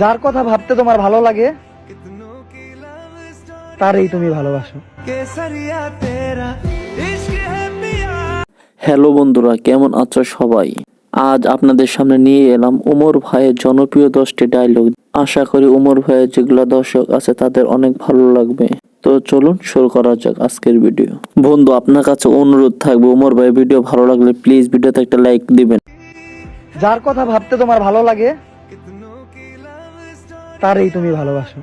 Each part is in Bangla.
যার কথা ভাবতে তোমার ভালো লাগে তারই তুমি ভালোবাসো। হ্যালো বন্ধুরা কেমন আছো সবাই? আজ আপনাদের সামনে নিয়ে এলাম উমর ভাইয়ের জনপ্রিয় দশটি ডায়লগ আশা করি উমর ভাইয়ের যেগুলো দর্শক আছে তাদের অনেক ভালো লাগবে। তো চলুন শুরু করা যাক আজকের ভিডিও বন্ধু আপনার কাছে অনুরোধ থাকবে উমর ভাইয়ের ভিডিও ভালো লাগলে প্লিজ ভিডিওতে একটা লাইক দিবেন। যার কথা ভাবতে তোমার ভালো লাগে তারই তুমি ভালোবাসো।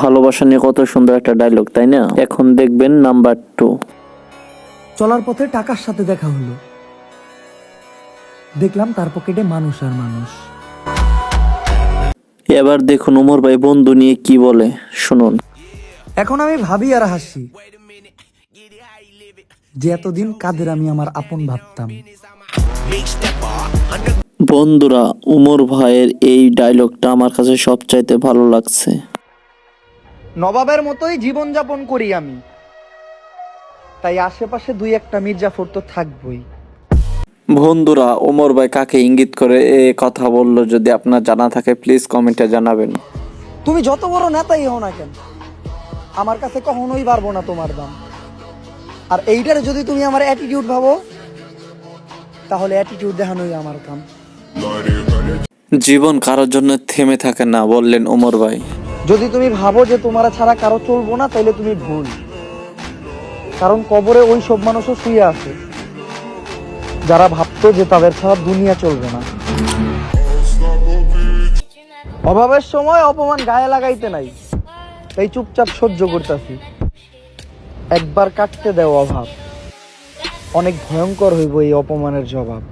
ভালোবাসা নিয়ে কত সুন্দর একটা ডায়লগ তাই না? এখন দেখবেন নাম্বার টু চলার পথে টাকার সাথে দেখা হলো। দেখলাম তার পকেটে মানুষ আর মানুষ। এবার দেখুন উমর ভাই বন্ধু নিয়ে কি বলে শুনুন। এখন আমি ভাবি আর হাসি যে এতদিন কাদের আমি আমার আপন ভাবতাম। বন্ধুরা উমর ভাইয়ের এই ডায়লগটা আমার কাছে সবচাইতে ভালো লাগছে। নবাবের মতোই জীবন যাপন করি আমি। তাই আশেপাশে দুই একটা মির্জাফর তো থাকবই। বন্ধুরা ওমর ভাই কাকে ইঙ্গিত করে এ কথা বলল যদি আপনার জানা থাকে প্লিজ কমেন্টে জানাবেন। তুমি যত বড় নেতাই হও না কেন আমার কাছে কখনোই পারব না তোমার দাম। আর এইটারে যদি তুমি আমার অ্যাটিটিউড ভাবো তাহলে অ্যাটিটিউড দেখানোই আমার কাম। জীবন কারোর জন্য থেমে থাকে না, বললেন ওমর ভাই। যদি তুমি ভাবো যে তোমার ছাড়া কারও চলবো না তাহলে তুমি ভুল। কারণ কবরে ওই সব মানুষও শুয়ে আছে। যারা ভাবতো যে তাদের ছাড়া দুনিয়া চলবে না। অভাবের সময় অপমান গায়ে লাগাইতে নাই। তাই চুপচাপ সহ্য করতেছি। একবার কাটতে দেও অভাব। অনেক ভয়ঙ্কর হইব এই অপমানের জবাব।